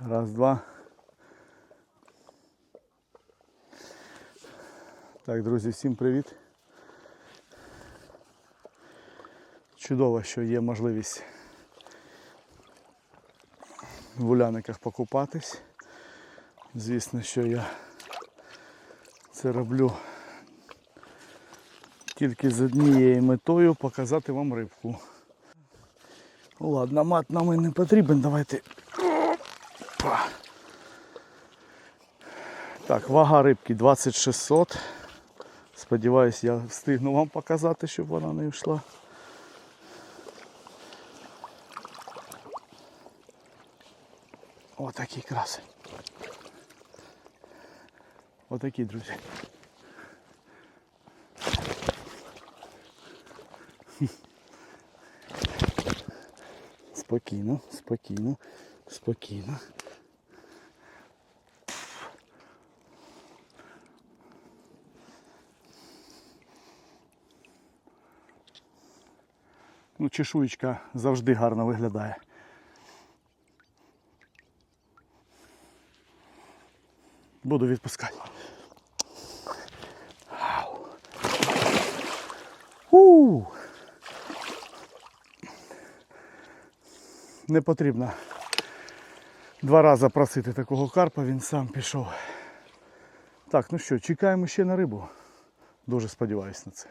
Раз, два. Так, друзі, всім привіт. Чудово, що є можливість в уляниках покупатись. Звісно, що я це роблю тільки з однією метою показати вам рибку. Ладно, мат нам і не потрібен, давайте. Опа. Так, вага рибки 2600. Сподіваюсь, я встигну вам показати, щоб вона не йшла. Отакий красень. Отакий, друзі. Спокійно, спокійно, спокійно. Ну, чешуєчка завжди гарно виглядає. Буду відпускати. У. Не потрібно два рази просити такого карпа, він сам пішов. Так, ну що, чекаємо ще на рибу. Дуже сподіваюся на це.